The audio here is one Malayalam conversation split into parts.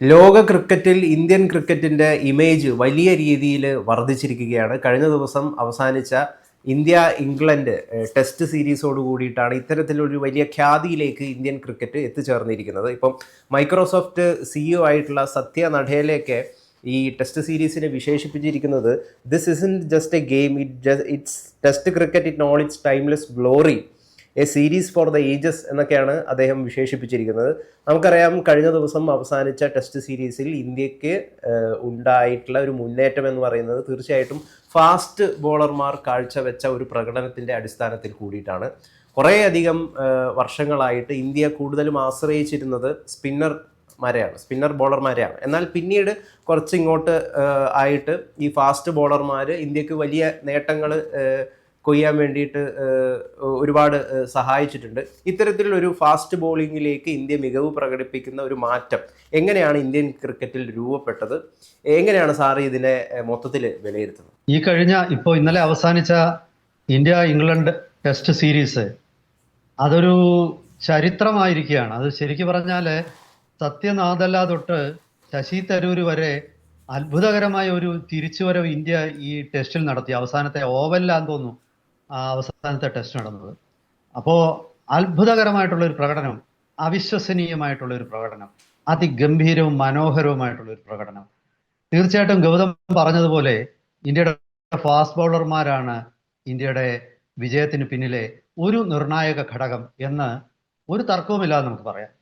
ലോക ക്രിക്കറ്റിൽ ഇന്ത്യൻ ക്രിക്കറ്റിന്റെ ഇമേജ് വലിയ രീതിയിൽ വർദ്ധിച്ചിരിക്കുകയാണ്. കഴിഞ്ഞ ദിവസം അവസാനിച്ച ഇന്ത്യ ഇംഗ്ലണ്ട് ടെസ്റ്റ് സീരീസോട് കൂടിയിട്ടാണ് ഇത്തരത്തിലൊരു വലിയ ഖ്യാതിയിലേക്ക് ഇന്ത്യൻ ക്രിക്കറ്റ് എത്തിച്ചേർന്നിരിക്കുന്നത്. ഇപ്പം മൈക്രോസോഫ്റ്റ് സിഇഒ ആയിട്ടുള്ള സത്യ നടേലയൊക്കെ ഈ ടെസ്റ്റ് സീരീസിനെ വിശേഷിപ്പിച്ചിരിക്കുന്നത് this is in just a game it just it's test cricket it know it's timeless glory a series for the ages എന്നൊക്കെയാണ് അദ്ദേഹം വിശേഷിപ്പിച്ചിരിക്കുന്നത്. നമുക്കറിയാം കഴിഞ്ഞ ദിവസം അവസാനിച്ച ടെസ്റ്റ് സീരീസിൽ ഇന്ത്യയ്ക്ക് ഉണ്ടായിട്ടുള്ള ഒരു മുന്നേറ്റം എന്ന് പറയുന്നത് തീർച്ചയായിട്ടും ഫാസ്റ്റ് ബോളർമാർ കാഴ്ചവെച്ച ഒരു പ്രകടനത്തിന്റെ അടിസ്ഥാനത്തിൽ കൂടിയിട്ടാണ്. കുറേയധികം വർഷങ്ങളായിട്ട് ഇന്ത്യ കൂടുതലും ആശ്രയിച്ചിരുന്നത് സ്പിന്നർ മാരെയാണ് സ്പിന്നർ ബോളർമാരെയാണ് എന്നാൽ പിന്നീട് കുറച്ചിങ്ങോട്ട് ആയിട്ട് ഈ ഫാസ്റ്റ് ബോളർമാർ ഇന്ത്യയ്ക്ക് വലിയ നേട്ടങ്ങൾ കൊയ്യാൻ വേണ്ടിയിട്ട് ഒരുപാട് സഹായിച്ചിട്ടുണ്ട് സഹായിച്ചിട്ടുണ്ട്. ഇത്തരത്തിലൊരു ഫാസ്റ്റ് ബോളിങ്ങിലേക്ക് ഇന്ത്യ മികവ് പ്രകടിപ്പിക്കുന്ന ഒരു മാറ്റം എങ്ങനെയാണ് ഇന്ത്യൻ ക്രിക്കറ്റിൽ രൂപപ്പെട്ടത്? എങ്ങനെയാണ് സാർ ഇതിനെ മൊത്തത്തിൽ വിലയിരുത്തുന്നത്? ഈ കഴിഞ്ഞ ഇപ്പോൾ ഇന്നലെ അവസാനിച്ച ഇന്ത്യ ഇംഗ്ലണ്ട് ടെസ്റ്റ് സീരീസ് അതൊരു ചരിത്രമായിരിക്കുകയാണ്. അത് ശരിക്കും പറഞ്ഞാൽ സത്യനാഥല്ല തൊട്ട് ശശി തരൂർ വരെ അത്ഭുതകരമായ ഒരു തിരിച്ചുവരവ് ഇന്ത്യ ഈ ടെസ്റ്റിൽ നടത്തി. അവസാനത്തെ ഓവലിലാന്ന് തോന്നുന്നു അവസാനത്തെ ടെസ്റ്റ് നടന്നത്. അപ്പോൾ അത്ഭുതകരമായിട്ടുള്ള ഒരു പ്രകടനം അവിശ്വസനീയമായിട്ടുള്ള ഒരു പ്രകടനം അതിഗംഭീരവും മനോഹരവുമായിട്ടുള്ള ഒരു പ്രകടനം. തീർച്ചയായിട്ടും ഗൗതം പറഞ്ഞതുപോലെ ഇന്ത്യയുടെ ഫാസ്റ്റ് ബൗളർമാരാണ് ഇന്ത്യയുടെ വിജയത്തിന് പിന്നിലെ ഒരു നിർണായക ഘടകം എന്ന് ഒരു തർക്കവുമില്ലാതെ നമുക്ക് പറയാം.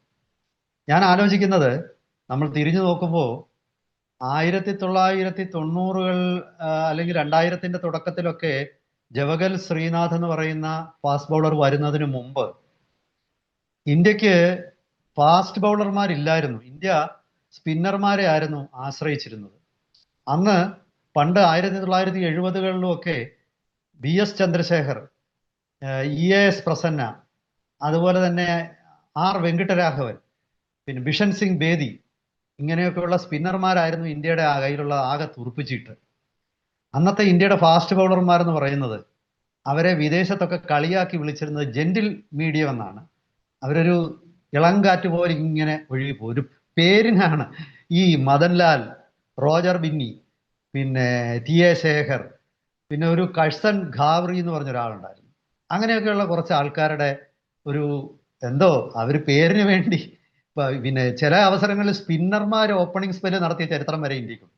ഞാൻ ആലോചിക്കുന്നത് നമ്മൾ തിരിഞ്ഞു നോക്കുമ്പോൾ ആയിരത്തി തൊള്ളായിരത്തി തൊണ്ണൂറുകൾ അല്ലെങ്കിൽ രണ്ടായിരത്തിന്റെ തുടക്കത്തിലൊക്കെ ജവഗൽ ശ്രീനാഥ് എന്ന് പറയുന്ന ഫാസ്റ്റ് ബൗളർ വരുന്നതിന് മുമ്പ് ഇന്ത്യയ്ക്ക് ഫാസ്റ്റ് ബൗളർമാരില്ലായിരുന്നു. ഇന്ത്യ സ്പിന്നർമാരെ ആയിരുന്നു ആശ്രയിച്ചിരുന്നത്. അന്ന് പണ്ട് ആയിരത്തി തൊള്ളായിരത്തി എഴുപതുകളിലും ഒക്കെ B S Chandrasekhar E A S Prasanna അതുപോലെ തന്നെ ആർ വെങ്കിട്ടരാഘവൻ പിന്നെ ബിഷൻ സിംഗ് ബേദി ഇങ്ങനെയൊക്കെയുള്ള സ്പിന്നർമാരായിരുന്നു ഇന്ത്യയുടെ കയ്യിലുള്ള ആകെ തുറുപ്പിച്ചിട്ട് അന്നത്തെ ഇന്ത്യയുടെ ഫാസ്റ്റ് ബൗളർമാർ എന്ന് പറയുന്നത് അവരെ വിദേശത്തൊക്കെ കളിയാക്കി വിളിച്ചിരുന്നത് ജെന്റിൽ മീഡിയം എന്നാണ്. അവരൊരു ഇളങ്കാറ്റ് പോലെ ഇങ്ങനെ ഒഴുകി പോകും ഒരു പേരിനാണ് ഈ മദൻലാൽ റോജർ ബിന്നി പിന്നെ ടി എ ശേഖർ പിന്നെ ഒരു കഴ്സൺ ഖാവറി എന്ന് പറഞ്ഞ ഒരാളുണ്ടായിരുന്നു. അങ്ങനെയൊക്കെയുള്ള കുറച്ച് ആൾക്കാരുടെ ഒരു എന്തോ അവർ പേരിന് വേണ്ടി പിന്നെ ചില അവസരങ്ങളിൽ സ്പിന്നർമാർ ഓപ്പണിംഗ് സ്പെല്ല് നടത്തിയ ചരിത്രം വരെ ഇന്ത്യക്കുണ്ട്.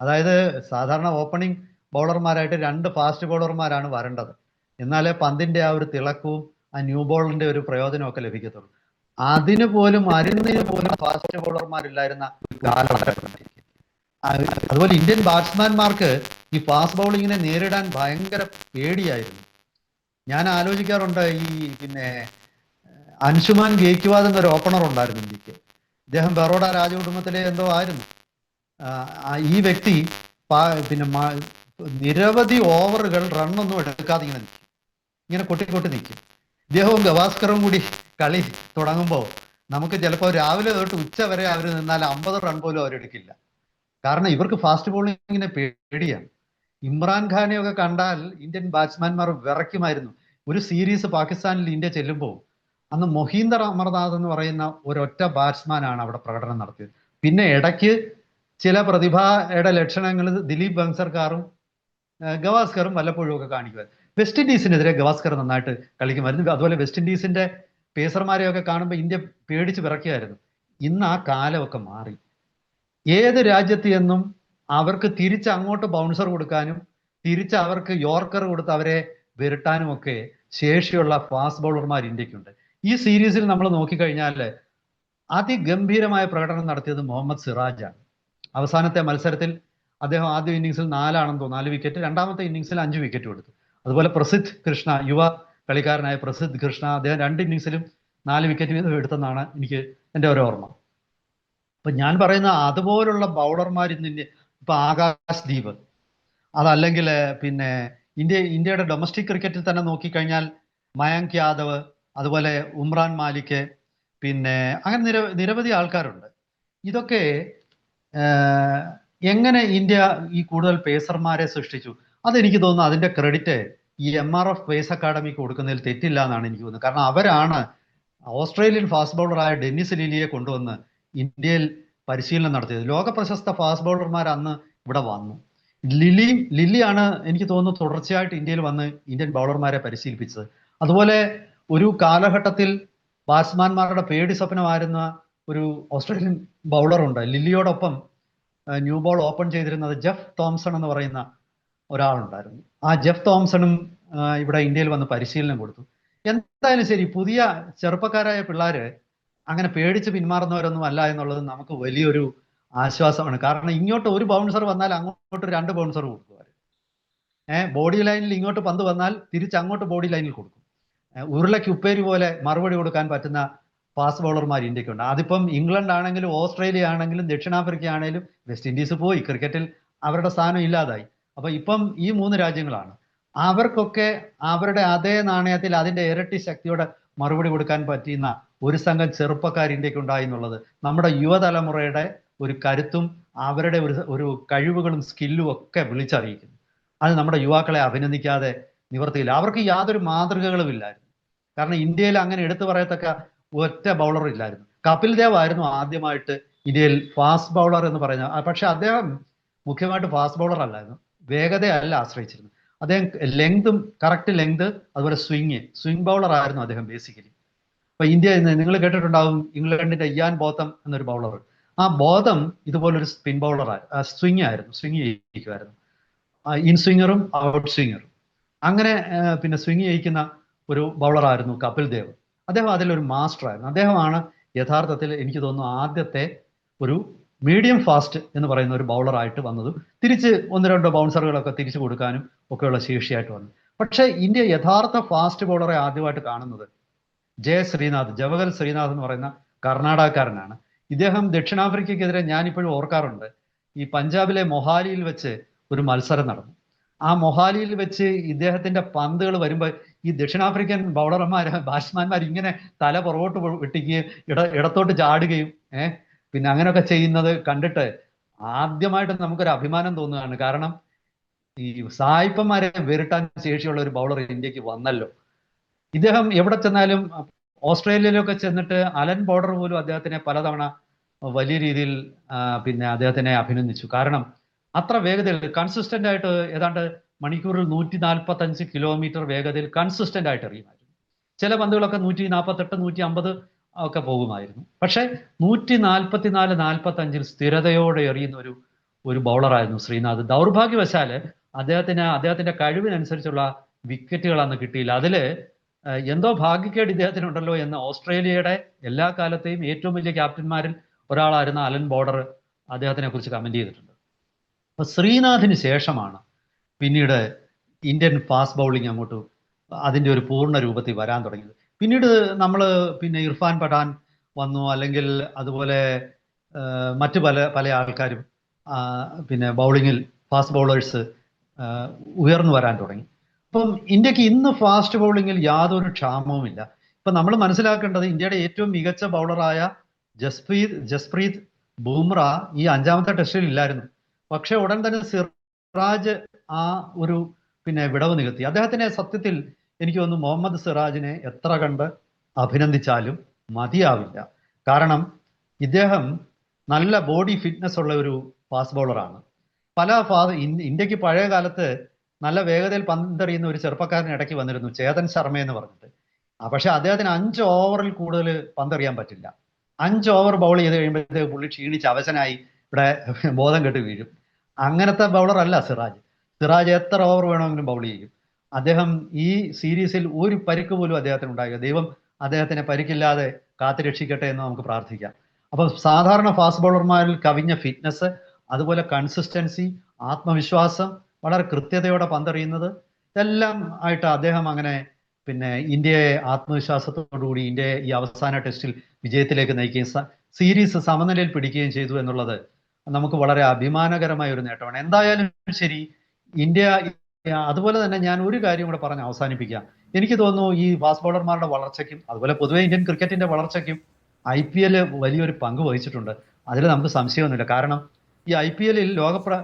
അതായത് സാധാരണ ഓപ്പണിംഗ് ബൗളർമാരായിട്ട് രണ്ട് ഫാസ്റ്റ് ബൗളർമാരാണ് വരേണ്ടത്. എന്നാലേ പന്തിന്റെ ആ ഒരു തിളക്കവും ആ ന്യൂ ബോളിന്റെ ഒരു പ്രയോജനമൊക്കെ ലഭിക്കത്തുള്ളൂ. അതിന് പോലും അരുന്നിന് പോലും ഫാസ്റ്റ് ബൗളർമാരില്ലായിരുന്ന അതുപോലെ ഇന്ത്യൻ ബാറ്റ്സ്മാൻമാർക്ക് ഈ ഫാസ്റ്റ് ബൗളിങ്ങിനെ നേരിടാൻ ഭയങ്കര പേടിയായിരുന്നു. ഞാൻ ആലോചിക്കാറുണ്ട് ഈ പിന്നെ അൻഷുമാൻ ഗേക്വാദ് എന്നൊരു ഓപ്പണർ ഉണ്ടായിരുന്നു ഇന്ത്യയ്ക്ക്. ഇദ്ദേഹം ബറോഡ രാജകുടുംബത്തിലെ എന്തോ ആയിരുന്നു. ഈ വ്യക്തി പിന്നെ നിരവധി ഓവറുകൾ റണ്ണൊന്നും എടുക്കാതെ ഇങ്ങനെ നിൽക്കും. ഇങ്ങനെ കൊട്ടി കൊട്ടി നിൽക്കും. ഇദ്ദേഹവും ഗവാസ്കറും കൂടി കളി തുടങ്ങുമ്പോൾ നമുക്ക് ചിലപ്പോൾ രാവിലെ തൊട്ട് ഉച്ച വരെ അവർ നിന്നാൽ അമ്പത് റൺ പോലും അവരെടുക്കില്ല. കാരണം ഇവർക്ക് ഫാസ്റ്റ് ബോളിങ്ങിനെ പേടിയാണ്. ഇമ്രാൻഖാനെ ഒക്കെ കണ്ടാൽ ഇന്ത്യൻ ബാറ്റ്സ്മാൻമാർ വിറയ്ക്കുമായിരുന്നു. ഒരു സീരീസ് പാകിസ്ഥാനിൽ ഇന്ത്യ ചെല്ലുമ്പോൾ അന്ന് മൊഹീന്ദർ അമർനാഥ് എന്ന് പറയുന്ന ഒരൊറ്റ ബാറ്റ്സ്മാനാണ് അവിടെ പ്രകടനം നടത്തിയത്. പിന്നെ ഇടയ്ക്ക് ചില പ്രതിഭയുടെ ലക്ഷണങ്ങൾ ദിലീപ് ബൻസർക്കാറും ഗവാസ്കറും വല്ലപ്പോഴും ഒക്കെ കാണിക്കുമായിരുന്നു വെസ്റ്റ് ഇൻഡീസിനെതിരെ ഗവാസ്കർ നന്നായിട്ട് കളിക്കുമായിരുന്നു. അതുപോലെ വെസ്റ്റ് ഇൻഡീസിന്റെ പേസർമാരെയൊക്കെ കാണുമ്പോൾ ഇന്ത്യ പേടിച്ച് വിറക്കുകയായിരുന്നു ഇന്ന് ആ കാലമൊക്കെ മാറി. ഏത് രാജ്യത്ത് എന്നും അവർക്ക് തിരിച്ച് അങ്ങോട്ട് ബൗൺസർ കൊടുക്കാനും തിരിച്ച് അവർക്ക് യോർക്കർ കൊടുത്ത് അവരെ വിരട്ടാനും ഒക്കെ ശേഷിയുള്ള ഫാസ്റ്റ് ബൗളർമാർ ഇന്ത്യക്കുണ്ട്. ഈ സീരീസിൽ നമ്മൾ നോക്കിക്കഴിഞ്ഞാൽ അതിഗംഭീരമായ പ്രകടനം നടത്തിയത് മുഹമ്മദ് സിറാജാണ്. അവസാനത്തെ മത്സരത്തിൽ അദ്ദേഹം ആദ്യ ഇന്നിങ്സിൽ നാലാണെന്ന് തോന്നുന്നു. നാല് വിക്കറ്റ് രണ്ടാമത്തെ ഇന്നിങ്സിൽ അഞ്ച് വിക്കറ്റ് കൊടുത്തു. അതുപോലെ പ്രസിദ്ധ് കൃഷ്ണ യുവ കളിക്കാരനായ പ്രസിദ്ധ് കൃഷ്ണ അദ്ദേഹം രണ്ട് ഇന്നിങ്സിലും നാല് വിക്കറ്റ് വീതം എടുത്തെന്നാണ് എനിക്ക് എന്റെ ഒരു ഓർമ്മ. അപ്പൊ ഞാൻ പറയുന്ന അതുപോലുള്ള ബൗളർമാർ ഇന്ന് ഇപ്പൊ ആകാശ് ദീപ്. അതല്ലെങ്കിൽ പിന്നെ ഇന്ത്യ ഇന്ത്യയുടെ ഡൊമസ്റ്റിക് ക്രിക്കറ്റിൽ തന്നെ നോക്കിക്കഴിഞ്ഞാൽ മയങ്ക് യാദവ് അതുപോലെ ഉമ്രാൻ മാലിക് പിന്നെ അങ്ങനെ നിര നിരവധി ആൾക്കാരുണ്ട്. ഇതൊക്കെ എങ്ങനെ ഇന്ത്യ ഈ കൂടുതൽ പേസർമാരെ സൃഷ്ടിച്ചു? അതെനിക്ക് തോന്നുന്നു അതിന്റെ ക്രെഡിറ്റ് ഈ എം ആർ എഫ് പേസ് അക്കാഡമിക്ക് കൊടുക്കുന്നതിൽ തെറ്റില്ല എന്നാണ് എനിക്ക് തോന്നുന്നത്. കാരണം അവരാണ് ഓസ്ട്രേലിയൻ ഫാസ്റ്റ് ബൗളറായ ഡെന്നിസ് ലിലിയെ കൊണ്ടുവന്ന് ഇന്ത്യയിൽ പരിശീലനം നടത്തിയത്. ലോക പ്രശസ്ത ഫാസ്റ്റ് ബൗളർമാർ അന്ന് ഇവിടെ വന്നു. ലിലി ലില്ലിയാണ് എനിക്ക് തോന്നുന്നു തുടർച്ചയായിട്ട് ഇന്ത്യയിൽ വന്ന് ഇന്ത്യൻ ബൗളർമാരെ പരിശീലിപ്പിച്ചത്. അതുപോലെ ഒരു കാലഘട്ടത്തിൽ ബാറ്റ്സ്മാൻമാരുടെ പേടി സ്വപ്നമായിരുന്ന ഒരു ഓസ്ട്രേലിയൻ ബൗളറുണ്ട് ലില്ലിയോടൊപ്പം ന്യൂ ബോൾ ഓപ്പൺ ചെയ്തിരുന്നത് ജെഫ് തോംസൺ എന്ന് പറയുന്ന ഒരാളുണ്ടായിരുന്നു. ആ ജെഫ് തോംസണും ഇവിടെ ഇന്ത്യയിൽ വന്ന് പരിശീലനം കൊടുത്തു. എന്തായാലും ശരി പുതിയ ചെറുപ്പക്കാരായ പിള്ളേര് അങ്ങനെ പേടിച്ച് പിന്മാറുന്നവരൊന്നും അല്ല എന്നുള്ളത് നമുക്ക് വലിയൊരു ആശ്വാസമാണ്. കാരണം ഇങ്ങോട്ട് ഒരു ബൗൺസർ വന്നാൽ അങ്ങോട്ട് രണ്ട് ബൗൺസർ കൊടുക്കും ഏഹ് ബോഡി ലൈനിൽ ഇങ്ങോട്ട് പന്ത് വന്നാൽ തിരിച്ച് അങ്ങോട്ട് ബോഡി ലൈനിൽ കൊടുക്കും. ഉരുളയ്ക്ക് ഉപ്പേരി പോലെ മറുപടി കൊടുക്കാൻ പറ്റുന്ന ഫാസ്റ്റ് ബൗളർമാർ ഇന്ത്യക്കുണ്ട്. അതിപ്പം ഇംഗ്ലണ്ട് ആണെങ്കിലും ഓസ്ട്രേലിയ ആണെങ്കിലും ദക്ഷിണാഫ്രിക്ക ആണെങ്കിലും വെസ്റ്റ് ഇൻഡീസ് പോയി. ക്രിക്കറ്റിൽ അവരുടെ സ്ഥാനം ഇല്ലാതായി. അപ്പൊ ഇപ്പം ഈ മൂന്ന് രാജ്യങ്ങളാണ്. അവർക്കൊക്കെ അവരുടെ അതേ നാണയത്തിൽ അതിന്റെ ഇരട്ടി ശക്തിയോടെ മറുപടി കൊടുക്കാൻ പറ്റുന്ന ഒരു സംഘം ചെറുപ്പക്കാർ ഇന്ത്യയ്ക്ക് ഉണ്ടായി എന്നുള്ളത് നമ്മുടെ യുവതലമുറയുടെ ഒരു കരുത്തും അവരുടെ ഒരു ഒരു കഴിവുകളും സ്കില്ലും ഒക്കെ വിളിച്ചറിയിക്കുന്നു. അത് നമ്മുടെ യുവാക്കളെ അഭിനന്ദിക്കാതെ നിവർത്തിയില്ല. അവർക്ക് യാതൊരു മാതൃകകളും ഇല്ലായിരുന്നു കാരണം ഇന്ത്യയിൽ അങ്ങനെ എടുത്തു പറയത്തക്ക ഒറ്റ ബൗളർ ഇല്ലായിരുന്നു. കപിൽ ദേവ് ആയിരുന്നു ആദ്യമായിട്ട് ഇന്ത്യയിൽ ഫാസ്റ്റ് ബൗളർ എന്ന് പറയുന്നത്. പക്ഷെ അദ്ദേഹം മുഖ്യമായിട്ട് ഫാസ്റ്റ് ബൗളർ അല്ലായിരുന്നു. വേഗതയല്ല ആശ്രയിച്ചിരുന്നത്. അദ്ദേഹം ലെങ്തും കറക്റ്റ് ലെങ്ത് അതുപോലെ സ്വിങ് സ്വിങ് ബൗളർ ആയിരുന്നു അദ്ദേഹം ബേസിക്കലി അപ്പൊ ഇന്ത്യ നിങ്ങൾ കേട്ടിട്ടുണ്ടാവും ഇംഗ്ലണ്ടിന്റെ ഇയാൻ ബോത്തം എന്നൊരു ബൗളർ ആ ബോധം ഇതുപോലൊരു സ്പിൻ ബൗളർ സ്വിങ് ആയിരുന്നു സ്വിങ് ചെയ്യിക്കുമായിരുന്നു. ഇൻ സ്വിങ്ങറും ഔട്ട് സ്വിങ്ങറും അങ്ങനെ പിന്നെ സ്വിങ് ചെയ്യിക്കുന്ന ഒരു ബൗളർ ആയിരുന്നു കപിൽ ദേവ്. അദ്ദേഹം അതിലൊരു മാസ്റ്റർ ആയിരുന്നു. അദ്ദേഹമാണ് യഥാർത്ഥത്തിൽ എനിക്ക് തോന്നുന്നു ആദ്യത്തെ ഒരു മീഡിയം ഫാസ്റ്റ് എന്ന് പറയുന്ന ഒരു ബൗളറായിട്ട് വന്നതും തിരിച്ച് ഒന്ന് രണ്ടോ ബൗൺസറുകളൊക്കെ തിരിച്ചു കൊടുക്കാനും ഒക്കെയുള്ള ശേഷിയായിട്ട് വന്നു പക്ഷേ ഇന്ത്യ യഥാർത്ഥ ഫാസ്റ്റ് ബൗളറെ ആദ്യമായിട്ട് കാണുന്നത് ജയ ശ്രീനാഥ് ജവഹർ ശ്രീനാഥ് എന്ന് പറയുന്ന കർണാടകക്കാരനാണ്. ഇദ്ദേഹം ദക്ഷിണാഫ്രിക്കയ്ക്കെതിരെ ഞാനിപ്പോഴും ഓർക്കാറുണ്ട്. ഈ പഞ്ചാബിലെ മൊഹാലിയിൽ വെച്ച് ഒരു മത്സരം നടന്നു. ആ മൊഹാലിയിൽ വെച്ച് ഇദ്ദേഹത്തിന്റെ പന്തുകൾ വരുമ്പോൾ ഈ ദക്ഷിണാഫ്രിക്കൻ ബൗളർമാർ ബാറ്റ്സ്മാൻമാർ ഇങ്ങനെ തല പുറകോട്ട് വെട്ടിക്കുകയും ഇട ഇടത്തോട്ട് ചാടുകയും ഏഹ് പിന്നെ അങ്ങനെയൊക്കെ ചെയ്യുന്നത് കണ്ടിട്ട് ആദ്യമായിട്ട് നമുക്കൊരു അഭിമാനം തോന്നുകയാണ്. കാരണം ഈ സായിപ്പന്മാരെ വേറിട്ടാൻ ശേഷിയുള്ള ഒരു ബൗളർ ഇന്ത്യയ്ക്ക് വന്നല്ലോ. ഇദ്ദേഹം എവിടെ ചെന്നാലും ഓസ്ട്രേലിയയിലൊക്കെ ചെന്നിട്ട് അലൻ ബോർഡർ പോലും അദ്ദേഹത്തിനെ പലതവണ വലിയ രീതിയിൽ പിന്നെ അദ്ദേഹത്തിനെ അഭിനന്ദിച്ചു. കാരണം അത്ര വേഗതയിൽ കൺസിസ്റ്റന്റ് ആയിട്ട് ഏതാണ്ട് മണിക്കൂറിൽ നൂറ്റി നാൽപ്പത്തഞ്ച് കിലോമീറ്റർ വേഗതയിൽ കൺസിസ്റ്റന്റ് ആയിട്ട് എറിയുമായിരുന്നു. ചില പന്തുകളൊക്കെ നൂറ്റി നാൽപ്പത്തെട്ട് നൂറ്റി അമ്പത് ഒക്കെ പോകുമായിരുന്നു. പക്ഷേ നൂറ്റി നാൽപ്പത്തിനാല് നാൽപ്പത്തി അഞ്ചിൽ സ്ഥിരതയോടെ എറിയുന്ന ഒരു ഒരു ബൗളറായിരുന്നു ശ്രീനാഥ്. ദൗർഭാഗ്യവശാൽ അദ്ദേഹത്തിന് അദ്ദേഹത്തിന്റെ കഴിവിനനുസരിച്ചുള്ള വിക്കറ്റുകൾ അന്ന് കിട്ടിയില്ല. അതിൽ എന്തോ ഭാഗ്യക്കേട് ഇദ്ദേഹത്തിനുണ്ടല്ലോ എന്ന് ഓസ്ട്രേലിയയുടെ എല്ലാ കാലത്തെയും ഏറ്റവും വലിയ ക്യാപ്റ്റന്മാരിൽ ഒരാളായിരുന്ന അലൻ ബോർഡർ അദ്ദേഹത്തിനെ കുറിച്ച് കമന്റ് ചെയ്തിട്ടുണ്ട്. അപ്പൊ ശ്രീനാഥിന് ശേഷമാണ് പിന്നീട് ഇന്ത്യൻ ഫാസ്റ്റ് ബൗളിംഗ് അങ്ങോട്ട് അതിന്റെ ഒരു പൂർണ രൂപത്തിൽ വരാൻ തുടങ്ങിയത്. പിന്നീട് നമ്മൾ പിന്നെ ഇർഫാൻ പഠാൻ വന്നു അല്ലെങ്കിൽ അതുപോലെ മറ്റു പല പല ആൾക്കാരും പിന്നെ ബൗളിങ്ങിൽ ഫാസ്റ്റ് ബൗളേഴ്സ് ഉയർന്നു വരാൻ തുടങ്ങി. അപ്പം ഇന്ത്യയ്ക്ക് ഇന്ന് ഫാസ്റ്റ് ബൗളിങ്ങിൽ യാതൊരു ക്ഷാമവുമില്ല. ഇപ്പം നമ്മൾ മനസ്സിലാക്കേണ്ടത് ഇന്ത്യയുടെ ഏറ്റവും മികച്ച ബൗളറായ ജസ്പ്രീത് ജസ്പ്രീത് ബൂമ്ര ഈ അഞ്ചാമത്തെ ടെസ്റ്റിൽ ഇല്ലായിരുന്നു. പക്ഷേ ഉടൻ തന്നെ സിറാജ് ആ ഒരു പിന്നെ വിടവ് നികത്തി. അദ്ദേഹത്തിനെ സത്യത്തിൽ എനിക്ക് തോന്നുന്നു മുഹമ്മദ് സിറാജിനെ എത്ര കണ്ട് അഭിനന്ദിച്ചാലും മതിയാവില്ല. കാരണം ഇദ്ദേഹം നല്ല ബോഡി ഫിറ്റ്നസ് ഉള്ള ഒരു ഫാസ്റ്റ് ബൗളറാണ്. പല ഫാ ഇന്ത്യയ്ക്ക് പഴയ കാലത്ത് നല്ല വേഗതയിൽ പന്തെറിയുന്ന ഒരു ചെറുപ്പക്കാരൻ ഇടയ്ക്ക് വന്നിരുന്നു ചേതൻ ശർമ്മ എന്ന് പറഞ്ഞിട്ട്. പക്ഷെ അദ്ദേഹത്തിന് അഞ്ച് ഓവറിൽ കൂടുതൽ പന്തെറിയാൻ പറ്റില്ല. അഞ്ച് ഓവർ ബൗൾ ചെയ്ത് കഴിയുമ്പോഴത്തേക്ക് പുള്ളി ക്ഷീണിച്ച് അവശനായി ഇവിടെ ബോധം കെട്ട് വീഴും. അങ്ങനത്തെ ബൗളർ അല്ല സിറാജ്. സിറാജ് എത്ര ഓവർ വേണമെങ്കിലും ബൗൾ ചെയ്യും അദ്ദേഹം ഈ സീരീസിൽ ഒരു പരിക്ക് പോലും അദ്ദേഹത്തിന് ഉണ്ടായില്ല. ദൈവം അദ്ദേഹത്തിനെ പരിക്കില്ലാതെ കാത്തു രക്ഷിക്കട്ടെ എന്ന് നമുക്ക് പ്രാർത്ഥിക്കാം. അപ്പൊ സാധാരണ ഫാസ്റ്റ് ബൗളർമാരിൽ കവിഞ്ഞ ഫിറ്റ്നസ് അതുപോലെ കൺസിസ്റ്റൻസി ആത്മവിശ്വാസം വളരെ കൃത്യതയോടെ പന്തറിയുന്നത് ഇതെല്ലാം ആയിട്ട് അദ്ദേഹം അങ്ങനെ പിന്നെ ഇന്ത്യയെ ആത്മവിശ്വാസത്തോടുകൂടി ഇന്ത്യയെ ഈ അവസാന ടെസ്റ്റിൽ വിജയത്തിലേക്ക് നയിക്കുകയും സീരീസ് സമനിലയിൽ പിടിക്കുകയും ചെയ്തു എന്നുള്ളത് നമുക്ക് വളരെ അഭിമാനകരമായ ഒരു നേട്ടമാണ്. എന്തായാലും ശരി ഇന്ത്യ അതുപോലെ തന്നെ ഞാൻ ഒരു കാര്യം കൂടെ പറഞ്ഞ് അവസാനിപ്പിക്കാം. എനിക്ക് തോന്നുന്നു ഈ ഫാസ്റ്റ് ബോളർമാരുടെ വളർച്ചയ്ക്കും അതുപോലെ പൊതുവെ ഇന്ത്യൻ ക്രിക്കറ്റിന്റെ വളർച്ചയ്ക്കും ഐ പി എൽ വലിയൊരു പങ്ക് വഹിച്ചിട്ടുണ്ട്. അതിൽ നമുക്ക് സംശയമൊന്നുമില്ല. കാരണം ഈ ഐ പി എല്ലിൽ ലോകപ്ര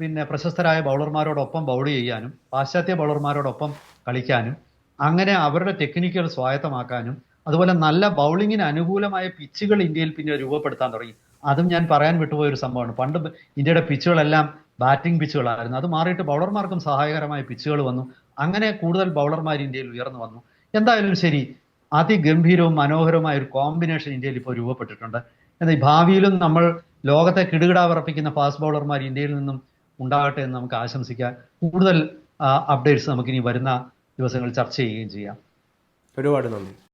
പിന്നെ പ്രശസ്തരായ ബൗളർമാരോടൊപ്പം ബൗൾ ചെയ്യാനും പാശ്ചാത്യ ബൗളർമാരോടൊപ്പം കളിക്കാനും അങ്ങനെ അവരുടെ ടെക്നിക്കുകൾ സ്വായത്തമാക്കാനും അതുപോലെ നല്ല ബൗളിങ്ങിന് അനുകൂലമായ പിച്ചുകൾ ഇന്ത്യയിൽ പിന്നെ രൂപപ്പെടുത്താൻ തുടങ്ങി. അതും ഞാൻ പറയാൻ വിട്ടുപോയ ഒരു സംഭവമാണ്. പണ്ട് ഇന്ത്യയുടെ പിച്ചുകളെല്ലാം ബാറ്റിംഗ് പിച്ചുകളായിരുന്നു. അത് മാറിയിട്ട് ബൗളർമാർക്കും സഹായകരമായ പിച്ചുകൾ വന്നു. അങ്ങനെ കൂടുതൽ ബൗളർമാർ ഇന്ത്യയിൽ ഉയർന്നു വന്നു. എന്തായാലും ശരി അതിഗംഭീരവും മനോഹരവുമായ ഒരു കോമ്പിനേഷൻ ഇന്ത്യയിൽ ഇപ്പോൾ രൂപപ്പെട്ടിട്ടുണ്ട്. എന്നാൽ ഭാവിയിലും നമ്മൾ ലോകത്തെ കിടുകിടാ വിറപ്പിക്കുന്ന ഫാസ്റ്റ് ബൗളർമാർ ഇന്ത്യയിൽ നിന്നും ഉണ്ടാകട്ടെ എന്ന് നമുക്ക് ആശംസിക്കാം. കൂടുതൽ അപ്ഡേറ്റ്സ് നമുക്കിനി വരുന്ന ദിവസങ്ങളിൽ ചർച്ച ചെയ്യുകയും ചെയ്യാം. ഒരുപാട് നന്ദി.